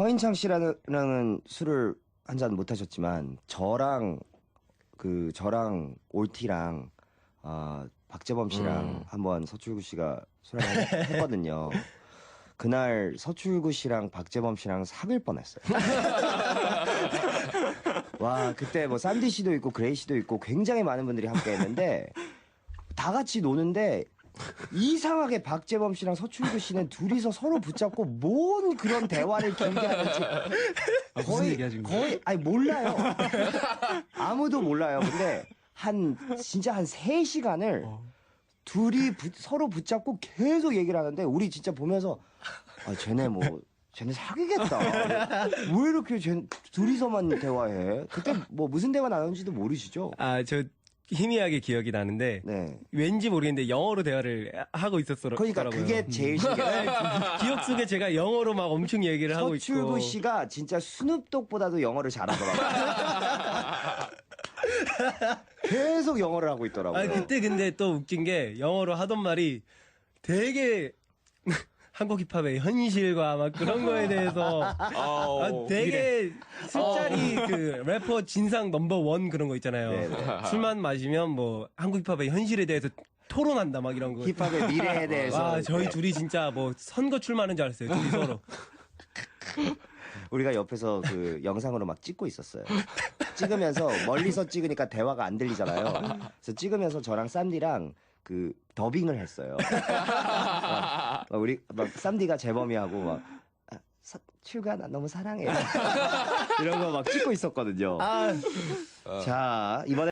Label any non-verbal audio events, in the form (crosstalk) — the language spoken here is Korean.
허인창 씨랑은 술을 한 잔 못 하셨지만 저랑 그 저랑 올티랑 아 박재범 씨랑 음. 한번 서출구 씨가 술 한잔 했거든요. (laughs) 그날 서출구 씨랑 박재범 씨랑 사귈 뻔했어요. (laughs) 와 그때 뭐 쌈디 씨도 있고 그레이 씨도 있고 굉장히 많은 분들이 함께했는데 다 같이 노는데 이상하게 박재범 씨랑 서출구 씨는 둘이서 서로 붙잡고 뭔 그런 대화를 길게 하는지 거의 얘기하신 거예요? 거의 아니 몰라요. 아무도 몰라요. 근데 한 진짜 한 3시간을 어. 둘이 부- 서로 붙잡고 계속 얘기를 하는데 우리 진짜 보면서 아 쟤네 뭐 쟤네 사귀겠다. 왜 이렇게 쟤 둘이서만 대화해? 그때 뭐 무슨 대화 나눴는지도 모르시죠? 아, 저 희미하게 기억이 나는데 네. 왠지 모르겠는데 영어로 대화를 하고 있었더라고요. 그러니까 그게 제일 (laughs) 신기해요. 기억 속에 제가 영어로 막 엄청 얘기를 하고 있고. 서출구 씨가 진짜 스눕독보다도 영어를 잘하더라고요. (laughs) 계속 영어를 하고 있더라고요. 아 그때 근데 또 웃긴 게 영어로 하던 말이 되게 한국 힙합의 현실과 막 그런 거에 대해서 (laughs) 아, 어, 되게 술자리 그 래퍼 진상 넘버 원 그런 거 있잖아요. 네, 네. (laughs) 술만 마시면 뭐 한국 힙합의 현실에 대해서 토론한다 막 이런 거. 힙합의 미래에 대해서 와 저희 둘이 진짜 뭐 선거 출마하는 줄 알았어요. 둘이 서로. (laughs) 우리가 옆에서 그 영상으로 막 찍고 있었어요. 찍으면서 멀리서 찍으니까 대화가 안 들리잖아요. 그래서 찍으면서 저랑 쌈디랑 그 더빙을 했어요. 막, 막 우리 막 쌈디가 재범이 하고 막 아, 사- 출가 나 너무 사랑해 (laughs) 이런 거 막 찍고 있었거든요. 자 이번에